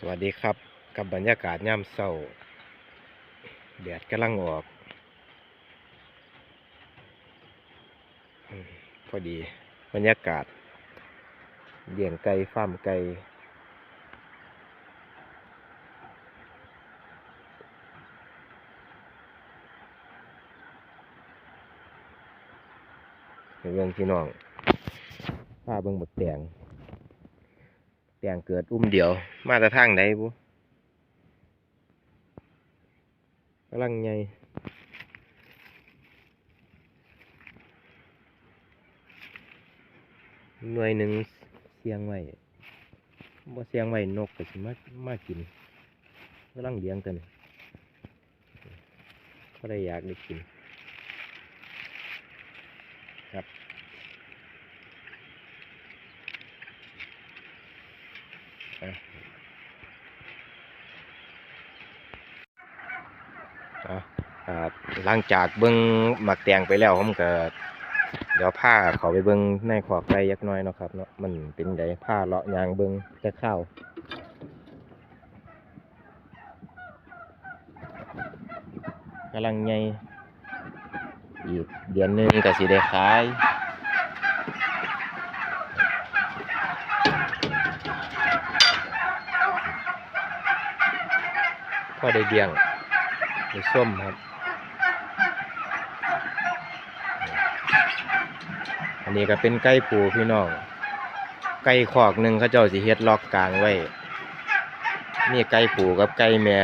สวัสดีครับกับบรรยากาศย่ำเศร้าแดดกำลังออก พอดีบรรยากาศเลี้ยงไก่ฟาร์มไก่เรื่องพี่น้องพาเบิ่งบดแตง แตงเกิดอุ้มเดียว มาแต่ทางไหนบุกำลังไงหน่วยหนึ่งเสียงไว้บ่เสียงไว้นกก็สิมามากินกำลังเลี้ยงกันก็ได้อยากได้กินครับ อะอ่า หลังจากเบิ้งหมักแตงไปแล้วผมก็เดี๋ยวผ้าเขาไปเบิ้งในขอกไก่ยักหน้อยเนาะครับเนาะมันเป็นไดผ้าเลาะยางเบิ้งจะเข้าวกำลังไงอีกเดือนหนึงก็สิได้ขาย พอได้เลี้ยงมีส้มครับ อันนี้ก็เป็นไก่ปูพี่น้อง ไก่ขอกหนึ่งเขาเจ้าสิเฮ็ดล็อกกลางไว้นี่ไก่ปูกับไก่แม่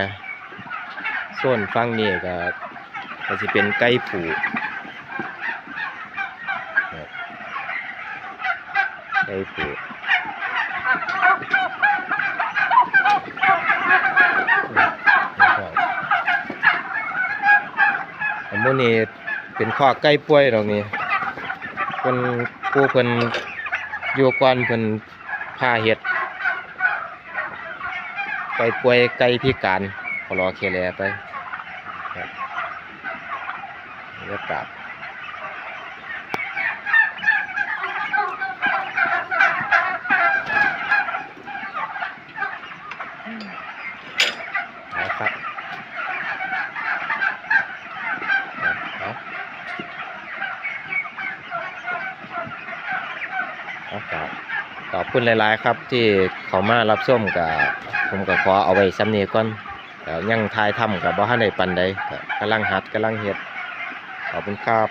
ส่วนฟังนี่ก็ก็สิเป็นไก่ปูไก่ปูนะครับ อันนู้นนี่เป็นข้อใกล้ป่วยดอกนี่เพิ่นผู้เพิ่นอยู่ก่อนเพิ่นพาเห็ดไก่ป่วยไก่พิการขอรอเคแลไปครับบรรยากาศเอาครับ เอาเอา ครับขอบคุณหลาย ๆ ครับที่เขามารับส้มกับผมกับขอเอาไว้ซ้ำนี้ก่อนแต่ยังทายทำกับบ่ฮันได้ปันใดก็กำลังหัดกำลังเห็ดขอบคุณครับ